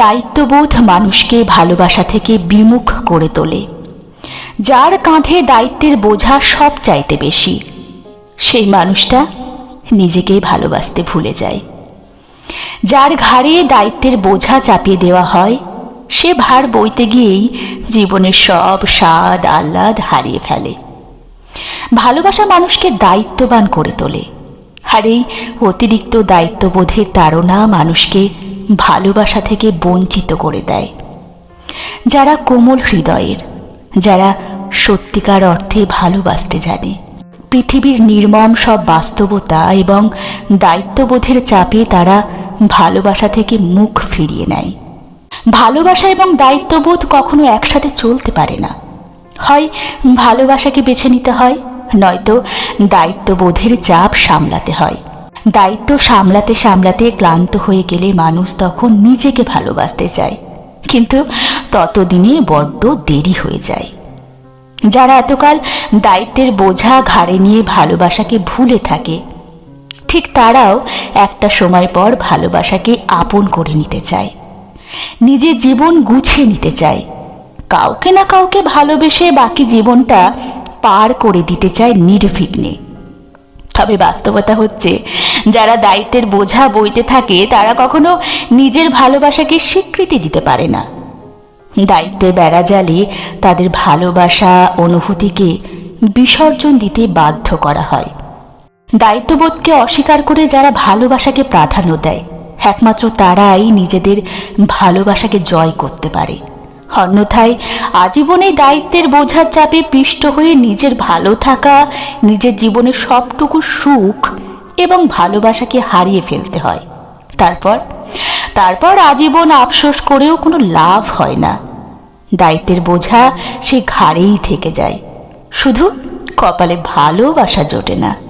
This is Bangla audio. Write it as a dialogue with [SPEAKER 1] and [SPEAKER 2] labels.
[SPEAKER 1] দায়িত্ববোধ মানুষকে ভালোবাসা থেকে বিমুখ করে তোলে। যার কাঁধে দায়িত্বের বোঝা সব চাইতে বেশি, সেই মানুষটা নিজেকেই ভালোবাসতে ভুলে যায়। যার ঘাড়ে দায়িত্বের বোঝা চাপিয়ে দেওয়া হয়, সে ভার বইতে গিয়েই জীবনের সব স্বাদ আহ্লাদ হারিয়ে ফেলে। ভালোবাসা মানুষকে দায়িত্ববান করে তোলে। আর এই অতিরিক্ত দায়িত্ববোধের তাড়না মানুষকে ভালোবাসা থেকে বঞ্চিত করে দেয়। যারা কোমল হৃদয়ের, যারা সত্যিকার অর্থে ভালোবাসতে জানে। পৃথিবীর নির্মম সব বাস্তবতা এবং দায়িত্ববোধের চাপে তারা ভালোবাসা থেকে মুখ ফিরিয়ে নেয়। ভালোবাসা এবং দায়িত্ববোধ কখনো একসাথে চলতে পারে না। হয় ভালোবাসাকে বেছে নিতে হয়, নয়তো দায়িত্ববোধের চাপ সামলাতে হয়। দায়িত্ব সামলাতে সামলাতে ক্লান্ত হয়ে গেলে মানুষ তখন নিজেকে ভালোবাসতে চায়। কিন্তু ততদিনে বড্ড দেরি হয়ে যায়। যারা এতকাল দায়িত্বের বোঝা ঘাড়ে নিয়ে ভালোবাসাকে ভুলে থাকে, ঠিক তারাও একটা সময় পর ভালোবাসাকে আপন করে নিতে চায়। নিজের জীবন গুছিয়ে নিতে চায়। কাউকে না কাউকে ভালোবেসে বাকি জীবনটা পার করে দিতে চায় নির্বিঘ্নে। তবে বাস্তবতা হচ্ছে যারা দায়িত্বের বোঝা বইতে থাকে, তারা কখনো নিজের ভালোবাসাকে স্বীকৃতি দিতে পারে না। দায়িত্বের বেড়া জালে তাদের ভালোবাসা অনুভূতিকে বিসর্জন দিতে বাধ্য করা হয়। দায়িত্ববোধকে অস্বীকার করে যারা ভালোবাসাকে প্রাধান্য দেয়, একমাত্র তারাই নিজেদের ভালোবাসাকে জয় করতে পারে। অন্যথায় আজীবনে দায়িত্বের বোঝার চাপে পিষ্ট হয়ে নিজের ভালো থাকা, নিজের জীবনের সবটুকু সুখ এবং ভালোবাসাকে হারিয়ে ফেলতে হয়। তারপর তারপর আজীবন আফসোস করেও কোনো লাভ হয় না। দায়িত্বের বোঝা সে ঘাড়েই থেকে যায়। শুধু কপালে ভালোবাসা জোটে না।